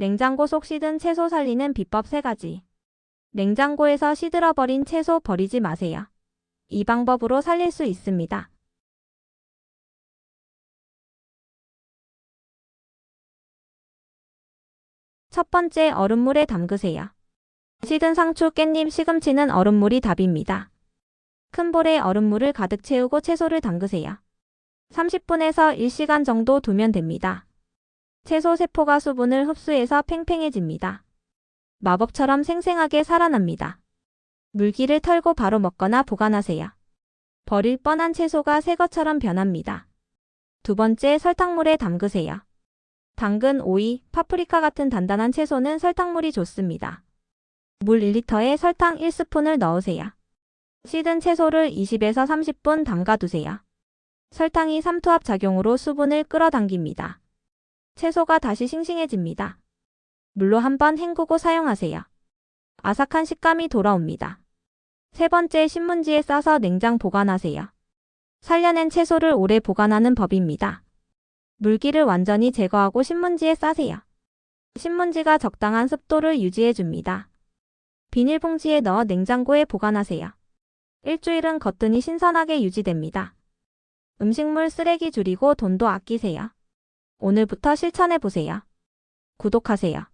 냉장고 속 시든 채소 살리는 비법 3가지. 냉장고에서 시들어버린 채소 버리지 마세요. 이 방법으로 살릴 수 있습니다. 첫 번째 얼음물에 담그세요. 시든 상추, 깻잎, 시금치는 얼음물이 답입니다. 큰 볼에 얼음물을 가득 채우고 채소를 담그세요. 30분에서 1시간 정도 두면 됩니다. 채소 세포가 수분을 흡수해서 팽팽해집니다. 마법처럼 생생하게 살아납니다. 물기를 털고 바로 먹거나 보관하세요. 버릴 뻔한 채소가 새 것처럼 변합니다. 두 번째 설탕물에 담그세요. 당근, 오이, 파프리카 같은 단단한 채소는 설탕물이 좋습니다. 물 1리터에 설탕 1스푼을 넣으세요. 시든 채소를 20에서 30분 담가두세요. 설탕이 삼투압 작용으로 수분을 끌어당깁니다. 채소가 다시 싱싱해집니다. 물로 한번 헹구고 사용하세요. 아삭한 식감이 돌아옵니다. 세 번째 신문지에 싸서 냉장 보관하세요. 살려낸 채소를 오래 보관하는 법입니다. 물기를 완전히 제거하고 신문지에 싸세요. 신문지가 적당한 습도를 유지해 줍니다. 비닐봉지에 넣어 냉장고에 보관하세요. 일주일은 거뜬히 신선하게 유지됩니다. 음식물 쓰레기 줄이고 돈도 아끼세요. 오늘부터 실천해 보세요. 구독하세요.